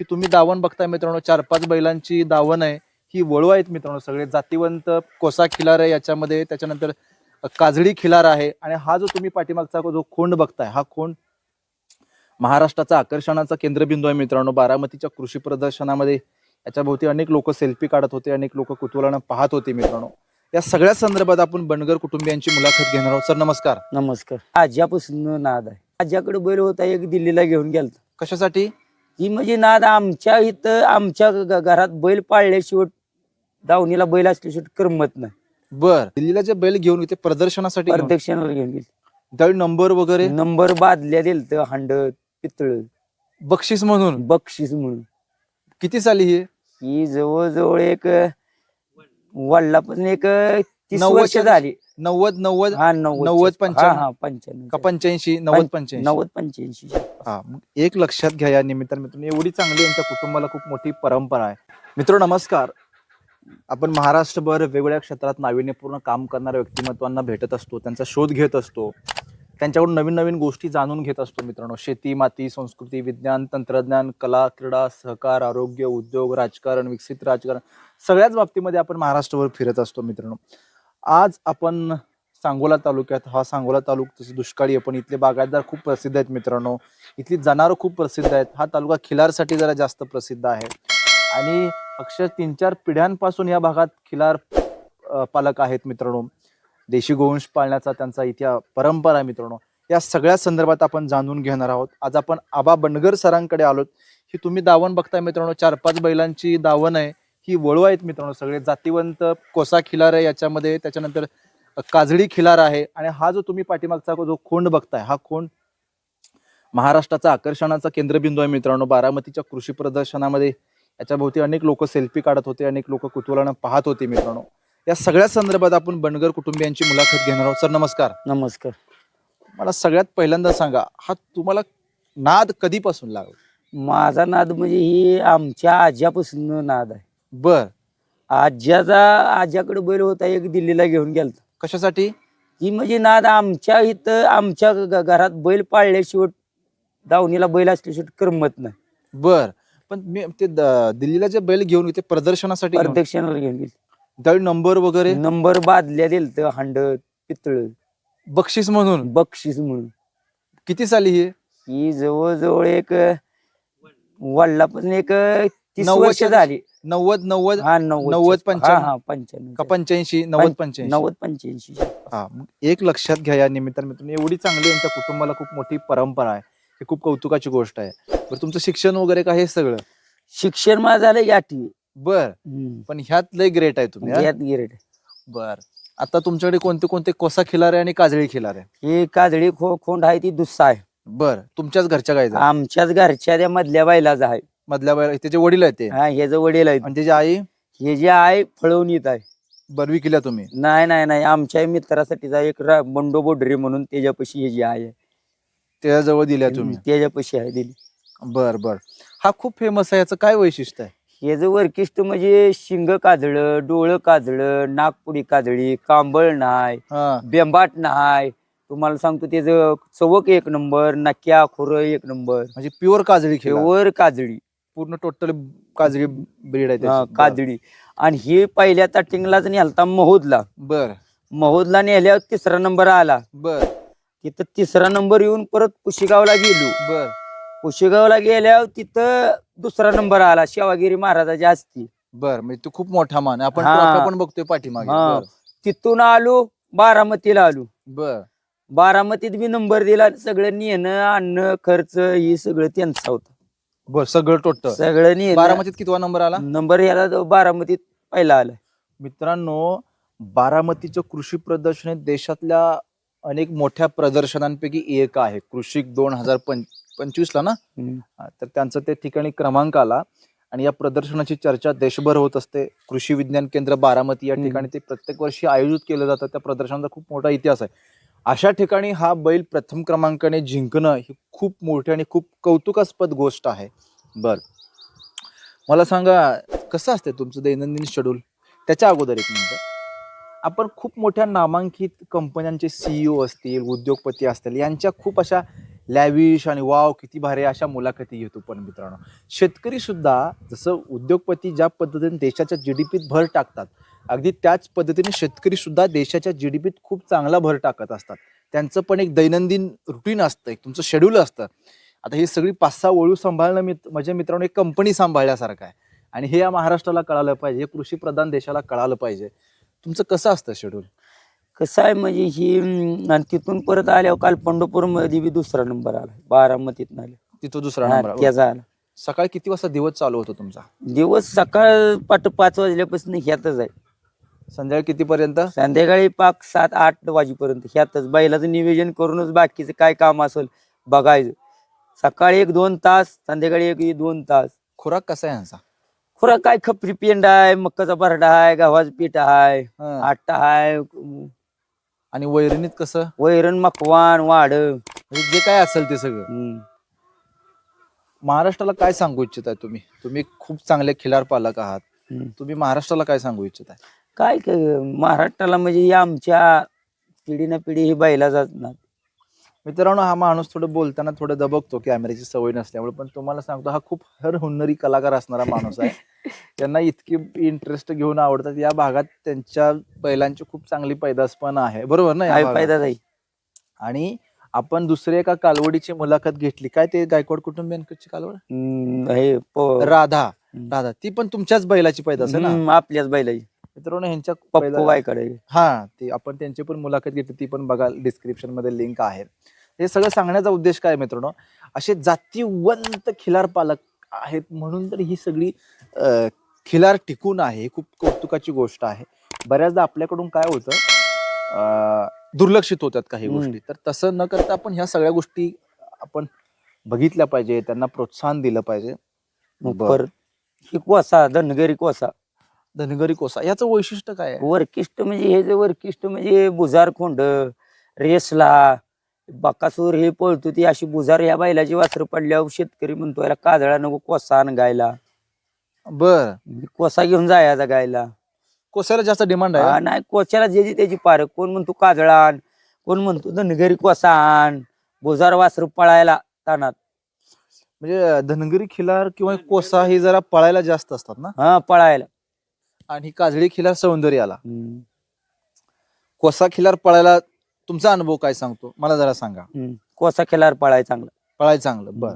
ही तुम्ही दावण बघताय मित्रांनो चार पाच बैलांची दावण आहे. ही वळू आहेत मित्रांनो सगळे. जातीवंत कोसा खिलार आहे याच्यामध्ये. त्याच्यानंतर काजळी खिलार आहे. आणि हा जो तुम्ही पाठीमागचा जो खोंड बघताय हा खोंड महाराष्ट्राचा आकर्षणाचा केंद्रबिंदू आहे मित्रांनो. बारामतीच्या कृषी प्रदर्शनामध्ये याच्या भोवती अनेक लोक सेल्फी काढत होते अनेक लोक कुतूहलानं पाहत होते मित्रांनो. या सगळ्या संदर्भात आपण बनगर कुटुंबियांची मुलाखत घेणार आहोत. सर नमस्कार. नमस्कार. आज्यापासून नाद आहे. आज्याकडे बैल होता एक दिल्लीला घेऊन गेलता. कशासाठी? ती म्हणजे नाद आमच्या इथं आमच्या ग- घरात बैल पाळल्याशिवाय दावणीला बैल असल्याशिवाय करमत नाही. बर. दिल्लीला जे बैल घेऊन इथे प्रदर्शनासाठी घेऊन- प्रदक्षिणाला घेऊन गेली. त्यावेळी नंबर वगैरे? नंबर बादल्या दिलत हांडत पितळ. बक्षीस म्हणून? बक्षीस म्हणून. किती साली ही? ही जवळजवळ एक वडिलापासून एक तीस वर्ष झाली. नव्वद नव्वद हा नव्वद नव्वद, हा पंच्याण्णव? हा पंच्याण्णव. का पंच्याऐंशी? नव्वद पंच्याऐंशी. नव्वद पंच्याऐंशी हा मग एक लक्षात घ्या या निमित्तानं मित्रांनो. एवढी चांगली यांच्या कुटुंबाला खूप मोठी परंपरा आहे. मित्र नमस्कार. आपण महाराष्ट्रभर वेगवेगळ्या क्षेत्रात नाविन्यपूर्ण काम करणाऱ्या व्यक्तिमत्वांना भेटत असतो त्यांचा शोध घेत असतो त्यांच्याकडून नवीन नवीन गोष्टी जाणून घेत असतो मित्रांनो. शेती माती संस्कृती विज्ञान तंत्रज्ञान कला क्रीडा सहकार आरोग्य उद्योग राजकारण विकसित राजकारण सगळ्याच बाबतीमध्ये आपण महाराष्ट्रभर फिरत असतो मित्रांनो. आज आपण सांगोला तालुक्यात हा सांगोला तालुका जसं दुष्काळी आहे पण इथले बागायतदार खूप प्रसिद्ध आहेत मित्रांनो. इथली जनावरं खूप प्रसिद्ध आहेत. हा तालुका खिलारसाठी जरा जास्त प्रसिद्ध आहे. आणि अक्षर तीन चार पिढ्यांपासून या भागात खिलार पालक आहेत मित्रांनो. देशी गोवंश पाळण्याचा त्यांचा इतिहास परंपरा आहे मित्रांनो. या सगळ्या संदर्भात आपण जाणून घेणार आहोत. आज आपण आबा बनगर सरांकडे आलोत. ही तुम्ही दावण बघताय मित्रांनो. चार पाच बैलांची दावण आहे. ही वळू आहेत मित्रांनो सगळे. जातीवंत कोसा खिलार आहे याच्यामध्ये. त्याच्यानंतर काजळी खिलार आहे. आणि हा जो तुम्ही पाठीमागचा जो खोंड बघताय हा खोंड महाराष्ट्राचा आकर्षणाचा केंद्रबिंदू आहे मित्रांनो. बारामतीच्या कृषी प्रदर्शनामध्ये याच्या भोवती अनेक लोक सेल्फी काढत होते अनेक लोक कुतूहलानं पाहत होते मित्रांनो. या सगळ्या संदर्भात आपण बनगर कुटुंबियांची मुलाखत घेणार आहोत. सर नमस्कार. नमस्कार. मला सगळ्यात पहिल्यांदा सांगा हा तुम्हाला नाद कधीपासून लागला? माझा नाद म्हणजे ही आमच्या आज्यापासून नाद आहे. बर. आज्याचा आज्याकडे बैल होता एक दिल्लीला घेऊन गेलता. कशासाठी? ही म्हणजे नाद आमच्या इथं आमच्या घरात बैल पाळल्याशिवाय दावणीला बैल असल्याशिवाय करमत नाही. बर. पण मी ते द- दिल्लीला जे बैल घेऊन इथे प्रदर्शनासाठी घेऊन- प्रदक्षिणाला घेऊन गेली. त्यावेळी नंबर वगैरे? नंबर बादल्या दिलत हांडत पितळ. बक्षीस म्हणून? बक्षीस म्हणून. किती साली ही? ही जवळजवळ एक वडिलापासून एक तीस वर्ष झाली. नव्वद नव्वद हा नव्वद नव्वद, पंच्याण्णव? हा पंच्याण्णव का पंच्याऐंशी नव्वद पंच्याऐंशी? नव्वद पंच्याऐंशी हा मग एक लक्षात घ्या या निमित्तानं मित्रांनो. एवढी चांगली यांच्या कुटुंबाला खूप मोठी परंपरा आहे. ही खूप कौतुकाची गोष्ट आहे. बरं तुमचं शिक्षण वगैरे काय हे सगळं? शिक्षण माझं झालं की आठवी. बर. हम्म. पण ह्यात लय ग्रेट आहे तुम्ही हा? यात गिरेट बर. आता तुमच्याकडे कोणते कोणते कोसा खिलारे आणि काजळी खिलारे? हे काजळी खो खोंड आहे ती दुस्सा आहे. बर. तुमच्याच घरच्या गायचा? आमच्याच घरच्या त्या मधल्या बैलाच आहे. मधल्या बाय त्याचे वडील आहेत ते. हा जे वडील आहेत. आणि त्याची आई? हे जे आहे फळवणीत आहे. बरवी केल्या तुम्ही? नाही नाही नाही. आमच्या मित्रासाठीचा एक रा- बंडो बोडरे म्हणून त्याच्यापाशी हे जे आहे. त्याच्याजवळ दिल्या तुम्ही. त्याच्यापाशी आहे दिली. बर बर. हा खूप फेमस आहे. याचं काय वैशिष्ट्य आहे? हे जे वरकिष्ट म्हणजे शिंग काजळ डोळं काजळ नागपुडी काजळी कांबळ नाय हा. बेंबाट नाय तुम्हाला सांगतो त्याचं चवक एक नंबर नक्या खोरं एक नंबर. म्हणजे प्युअर काजळी वर काजळी. पूर्ण टोटल काजळी ब्रीड आहे हा, त्याची. काजळी आणि हे पहिल्या ताटिंगलाच नेलता महोदला. बर. महोदला नेल्यावर तिसरा नंबर आला. बर. तिथं तिसरा नंबर येऊन परत पुशेगावला गेलो. बर. पुशेगावला गेल्यावर तिथं दुसरा नंबर आला शिवागिरी महाराजाच्या हस्ती बर म्हणजे तू खूप मोठा मान आहे. आपण हा. ट्रॉफ्या पण बघतोय पाठीमागे. हा. बर. तिथून आलो बारामतीला आलो. बर. बारामतीत बी नंबर दिला सगळं नेणं आणणं खर्च हे सगळं त्यांचा होता. बर सगळं टोटल सगळं बारामतीत कितवा नंबर आला? नंबर याला जो बारामतीत पहिला आला. मित्रांनो बारामतीचं कृषी प्रदर्शन हे देशातल्या अनेक मोठ्या प्रदर्शनांपैकी एक आहे. कृषी दोन हजार पंचवीस ला ना? तर त्यांचं ते ठिकाणी क्रमांक आला. आणि या प्रदर्शनाची चर्चा देशभर होत असते. कृषी विज्ञान केंद्र बारामती या. ठिकाणी ते प्रत्येक वर्षी आयोजित केलं जातं. त्या प्रदर्शनाचा खूप मोठा इतिहास आहे. अशा ठिकाणी हा बैल प्रथम क्रमांकाने जिंकणं ही खूप मोठी आणि खूप कौतुकास्पद गोष्ट आहे. बर. मला सांगा कसं असते तुमचं दैनंदिन शेड्यूल त्याच्या अगोदर एक मिनिट. आपण खूप मोठ्या नामांकित कंपन्यांचे सीईओ असतील उद्योगपती असतील यांच्या खूप अशा लॅविश आणि वाव किती भारी अशा मुलाखती घेतो पण मित्रांनो. शेतकरी सुद्धा जसं उद्योगपती ज्या पद्धतीने देशाच्या जी डी पीत भर टाकतात अगदी त्याच पद्धतीने शेतकरी सुद्धा देशाच्या जीडीपीत खूप चांगला भर टाकत असतात. त्यांचं पण एक दैनंदिन रुटीन असतं एक तुमचं शेड्यूल असतं. आता ही सगळी पाच सहा वळू सांभाळणं मित माझ्या मित्रांनो एक कंपनी सांभाळल्यासारखं आहे. आणि हे या महाराष्ट्राला कळालं पाहिजे हे कृषी प्रधान देशाला कळालं पाहिजे. तुमचं कसं असतं शेड्यूल कसं आहे म्हणजे ही आणि तिथून परत आल्यावर काल पंढरपूरमध्ये बी दुसरा नंबर आला बारामतीत आले. तिथं दुसरा नंबर. त्याचा आला. सकाळी किती वाजता दिवस चालू होतो तुमचा? दिवस सकाळ पाट पाच वाजल्यापासून ह्यातच आहे. संध्याकाळी कितीपर्यंत? संध्याकाळी पाक सात आठ वाजेपर्यंत. ह्यातच बैलाचं नियोजन करूनच बाकीचं काय काम असेल बघायचं. सकाळी एक दोन तास संध्याकाळी एक दोन तास. खुराक कसा आहे यांचा? खुराक काय? खपरी पेंड आहे मक्काचा बरडा आहे गव्हाचं पीठ आहे हं. आट्टा आहे. आणि वैरणीत कसं? वैरण मकवान वाड म्हणजे जे काय असेल ते सगळं. महाराष्ट्राला काय सांगू इच्छित आहे तुम्ही? तुम्ही खूप चांगले खिलार पालक आहात तुम्ही महाराष्ट्राला काय सांगू इच्छित आहे काय काय महाराष्ट्राला म्हणजे या आमच्या पिढी ना पिढी ही बैला जातात मित्रांनो हा माणूस थोडं बोलताना थोडं दबकतो कॅमेऱ्याची सवय नसल्यामुळे पण तुम्हाला सांगतो हा खूप हर हुन्नरी कलाकार असणारा माणूस आहे. त्यांना इतकी इंटरेस्ट घेऊन आवडतात. या भागात त्यांच्या बैलांची खूप चांगली पैदास पण आहे. बरोबर ना या काय भागात? फायदा नाही आणि आपण दुसऱ्या एका कालवडीची मुलाखत घेतली. काय ते गायकवाड कुटुंबियांकडची कालवड? हम्म, हे प- राधा. राधा. ती पण तुमच्याच बैलाची पैदास आहे ना? हम्म, आपल्याच बैलाची. मित्रांनो ह्यांच्या पप्पू बायकडे हा ती आपण त्यांची पण मुलाखत घेतली ती पण बघा डिस्क्रिप्शनमध्ये लिंक आहे. हे सगळं सांगण्याचा उद्देश काय मित्रांनो? असे जातीवंत खिलार पालक आहेत म्हणून तर ही सगळी अं, खिलार टिकून आहे ही खूप कौतुकाची गोष्ट आहे. बऱ्याचदा आपल्याकडून काय होतं अं, दुर्लक्षित होतात काही हम्म. गोष्टी. तर तसं न करता आपण ह्या सगळ्या गोष्टी आपण बघितल्या पाहिजे त्यांना प्रोत्साहन दिलं पाहिजे. बरं. कोसा धनगरी कोसा धनगरी कोसा याचं वैशिष्ट्य काय आहे? वरकिष्ट म्हणजे हे जे वरकिष्ट म्हणजे बुजार खोंड रेसला बकासूर हे पळतो ती अशी बुजार ह्या बैलाची वासर पडल्यावर शेतकरी म्हणतो याला काजळा नको कोसा आण गायला. बर. कोसा घेऊन जायचा गायला. कोसाला जास्त डिमांड आहे? नाही कोच्याला जे त्याची पार कोण म्हणतो काजळा आण कोण म्हणतो धनगरी कोसा आण बुजार वासर पळायला तानात. म्हणजे धनगरी खिलार किंवा कोसा हे जरा पळायला जास्त असतात ना? हा पळायला. आणि काजळी खिलार सौंदर्याला. हम्म, कोसा खिलार पळायला तुमचा अनुभव काय सांगतो? मला जरा सांगा. हम्म. कोसा खेळार पळाय चांगला. पळायला चांगलं बर.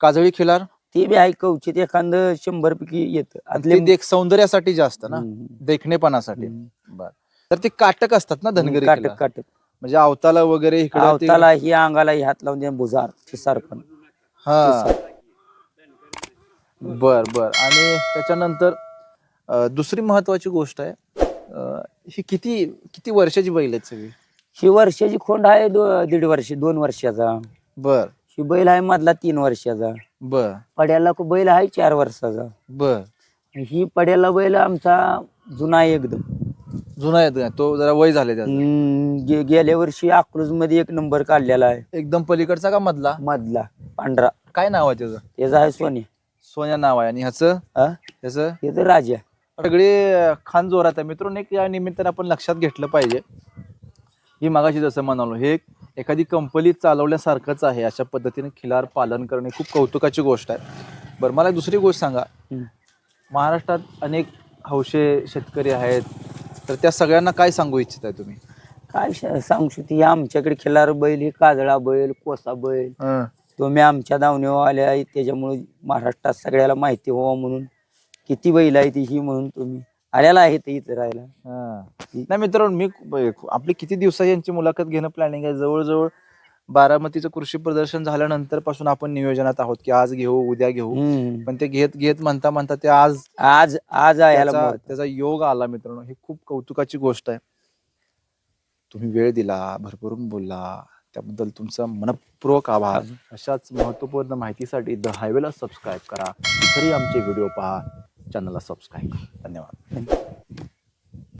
काजळी खिलार? ते बी आहे कवचित एखादं शंभर पैकी येत. ते देख सौंदर्यासाठी जास्त ना? देखणेपणासाठी. बर. तर ते काटक असतात ना धनगरी काटक खिलार? काटक. म्हणजे अवताला वगैरे इकडे आवताला ही अंगाला ही हात लावून द्या बुजार ठिसार पण. हा. बर बर. आणि त्याच्यानंतर दुसरी महत्वाची गोष्ट आहे ही किती किती वर्षाची बैल आहेत सगळी? ही वर्षाची खोंड आहे दो- दीड वर्ष दोन वर्षाचा. बर. ही बैल आहे मधला तीन वर्षाचा. बर. पड्याला को बैल आहे चार वर्षाचा. बर. ही पड्याला बैल आमचा जुना आहे एकदम. जुना येतो तो जरा वय झाले त्याचा. हम्म, गे- गेल्या वर्षी अकलूजमध्ये एक नंबर काढलेला आहे. एकदम पलीकडचा का मधला? मधला पांढरा. काय नाव आहे त्याचं? त्याचा आहे सोने सोन्या नाव आहे आणि ह्याचं? हा ह्याचं? हे तर राजा. सगळे खान जोरात आहे. मित्रांनो एक या निमित्ताने आपण लक्षात घेतलं पाहिजे. ही मागाशी जसं म्हणालो हे एखादी कंपनी चालवल्यासारखंच आहे. अशा पद्धतीने खिलार पालन करणे खूप कौतुकाची गोष्ट आहे. बरं मला दुसरी गोष्ट सांगा. महाराष्ट्रात अनेक हौशे शेतकरी आहेत. तर त्या सगळ्यांना काय सांगू इच्छित आहे तुम्ही? काय श- सांगू शकते. हे आमच्याकडे खिलार बैल हे काजळा बैल कोसा बैल. तुम्ही आमच्या दावणीवर आले आहे त्याच्यामुळे महाराष्ट्रात सगळ्याला माहिती व्हावं म्हणून किती बैल आहे ती ही म्हणून तुम्ही आल्याला आहे ते इथं राहायला. हा. नाही मित्रांनो मी ब- आपली किती दिवसाची यांची मुलाखत घेणं प्लॅनिंग आहे? जवळजवळ बारामतीचं कृषी प्रदर्शन झाल्यानंतरपासून आपण नियोजनात आहोत की आज घेऊ उद्या घेऊ. हम्म. पण ते घेत घेत म्हणता म्हणता ते आज आज आज आहे ह्याला त्याचा मुहूर्त. त्याचा योग आला मित्रांनो. ही खूप कौतुकाची गोष्ट आहे. तुम्ही वेळ दिला भरभरून बोलला. त्याबद्दल तुमचा मनपूर्वक आभार. अशाच महत्त्वपूर्ण माहितीसाठी द हायवेला सबस्क्राईब करा. इतरही आमचे व्हिडिओ पहा. चॅनलला सबस्क्राईब धन्यवाद.